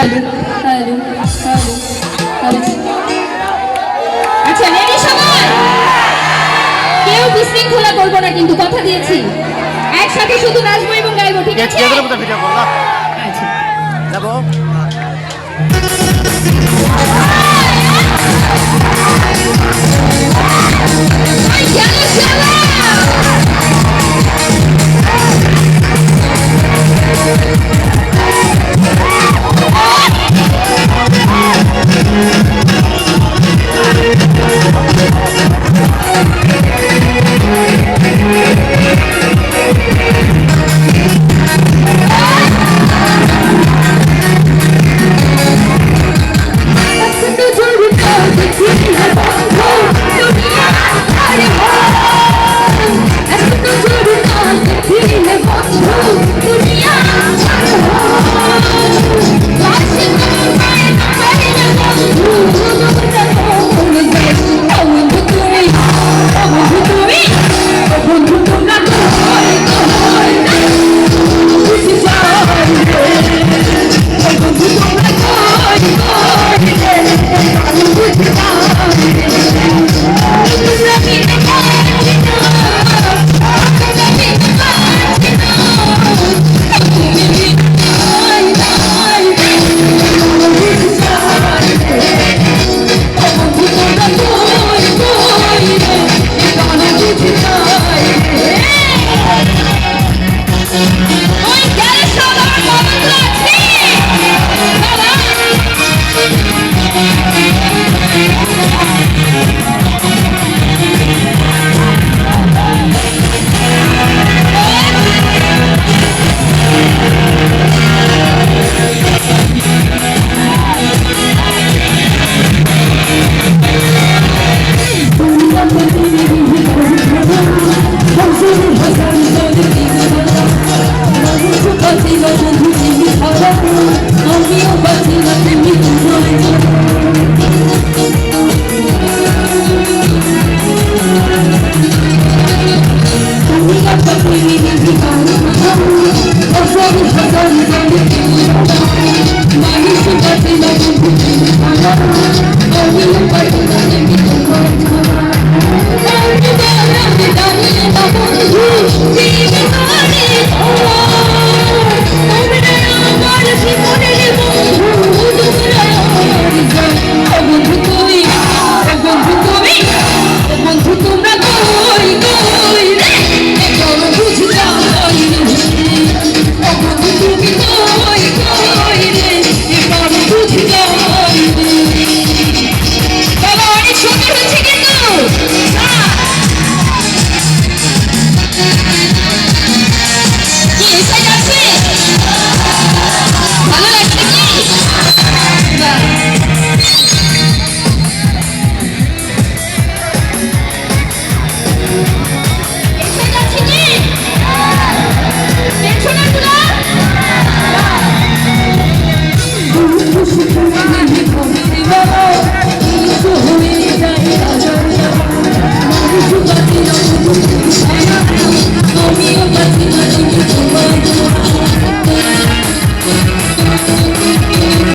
hello hello hello hello আচ্ছা ready সবাই কেউ বিশৃঙ্খলা করব না কিন্তু কথা দিয়েছি একসাথে শুধু নাচবো এবং গাইবো ঠিক আছে আচ্ছা